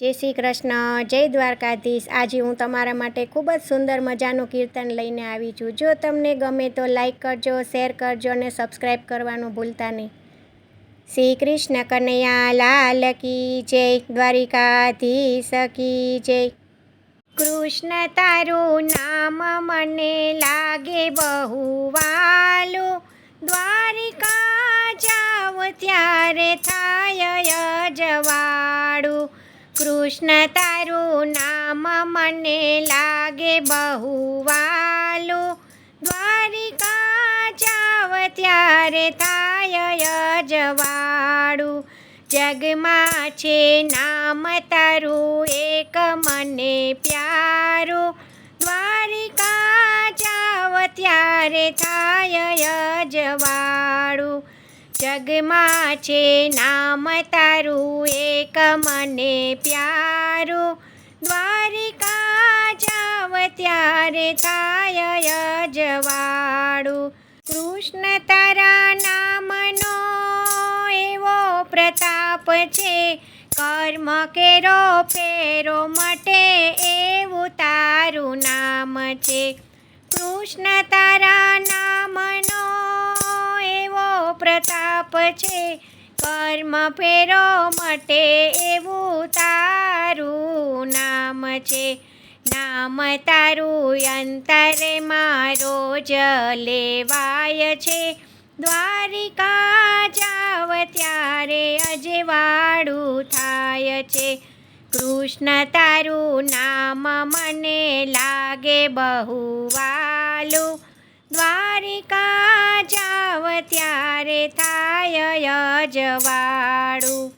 જય શ્રી કૃષ્ણ, જય દ્વારકાધીશ. આજે હું તમારા માટે ખૂબ જ સુંદર મજાનું કીર્તન લઈને આવી છું. જો તમને ગમે તો લાઈક કરજો શેર કરજો અને સબસ્ક્રાઈબ કરવાનું ભૂલતા નહીં. શ્રી કૃષ્ણ કનૈયા લાલ કી જય, દ્વારિકાધીશ કી જય. કૃષ્ણ તારું નામ મને લાગે બહુ વાલું દ્વારિકા જાવ ત્યારે થાય જવાડું કૃષ્ણ તારું નામ મને લાગે બહુ વાલું દ્વારિકા જાવ ત્યારે થાય જવાડું જગમાં છે નામ તારું, એક મને પ્યારું. દ્વારિકા જાવ ત્યારે થાય જવાડું જગમાં છે નામ તારું, એક મને પ્યારું. દ્વારિકા જાવ ત્યારે થાય જવાડું કૃષ્ણ તારા નામનો એવો પ્રતાપ છે, કર્મ કેરો ફેરો મટે એવું તારું નામ છે. કૃષ્ણ તારા નામનો એવો પ્રતાપ છે કર્મ ફેરો મટે એવું તારું નામ છે. નામ તારું અંતરે મારો જ લેવાય છે. દ્વારિકા જાવ ત્યારે અજવાળું થાય છે. કૃષ્ણ તારું નામ મને લાગે બહુ વાલું દ્વારિકા જાવ ત્યારે થાય જવાળું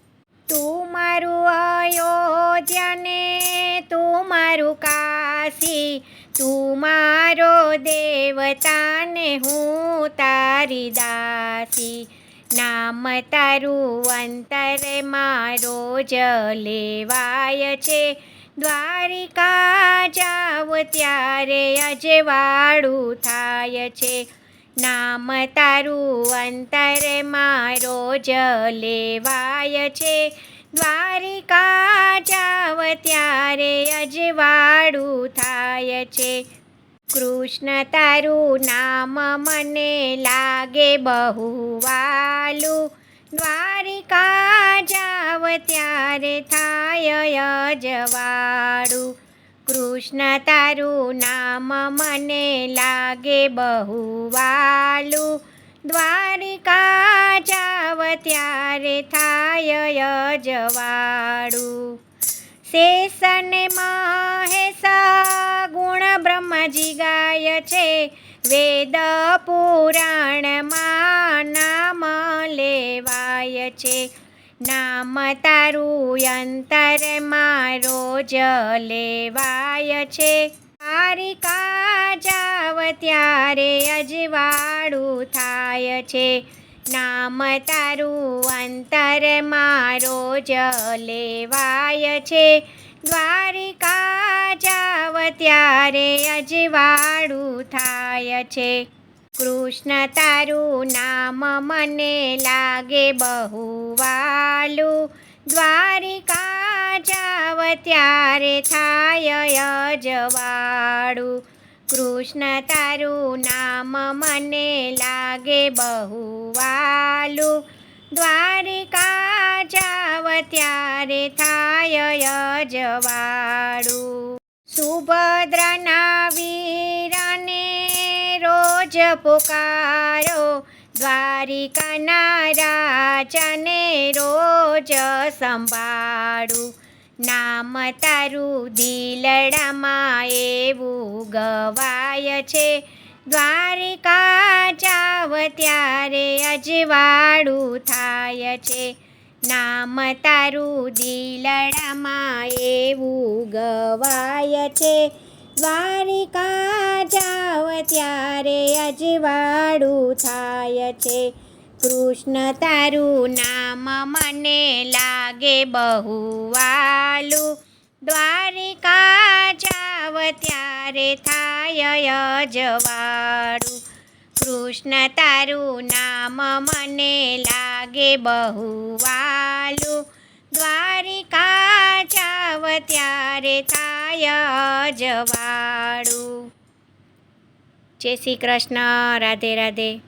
તું મારું અયોધ્યાને, તું મારું કાશી, તું મારો દેવતાને, હું તારી દાસી. નામ તારું અંતર મારો જ લેવાય છે. દ્વારિકા જાવ ત્યારે અજવાળું થાય છે. નામ તારું અંતર મારો જ લેવાય છે. દ્વારિકા જાવ ત્યારે અજવાળું થાય છે. કૃષ્ણ તારું નામ મને લાગે બહુ વાલું દ્વારિકા જાવ ત્યારે થાય જવાડું કૃષ્ણ તારું નામ મને લાગે બહુ વાલું દ્વારિકા જાવ ત્યારે થાય જવાડું શેષને મહેશ ગુણ બ્રહ્મજી ગાય છે. વેદ પુરાણમાં નામ લેવાય છે. નામ તારું અંતર મારો જ લેવાય છે હારિકા જાવ ત્યારે અજવાળું થાય છે. નામ તારું અંતર મારો જ લેવાય છે દ્વારિકા જાવ ત્યારે અજવાળું થાય છે. કૃષ્ણ તારું નામ મને લાગે બહુ વાલું દ્વારિકા જાવ ત્યારે થાય જવાડું કૃષ્ણ તારું નામ મને લાગે બહુ વાલું દ્વારિકા જાવ ત્યારે થાય જવાડું સુભદ્રના વીરને રોજ પુકારો. દ્વારિકાના રાજાને રોજ સંભાળું. નામ તારું દિલડામાં એવું ગવાય છે. દ્વારિકા જાવ ત્યારે અજવાળું થાય છે. નામ તારું દિલડામાં એવું ગવાય છે. દ્વારિકા જાવ ત્યારે અજવાળું થાય છે. કૃષ્ણ તારું નામ મને લાગે બહુ વાલું દ્વારિકા જાવ ત્યારે થાય જવાળું કૃષ્ણ તારું નામ મને લાગે બહુ વાલું દ્વારિકા જાવ ત્યારે થાય અજવાળું જય શ્રી કૃષ્ણ રાધે રાધે.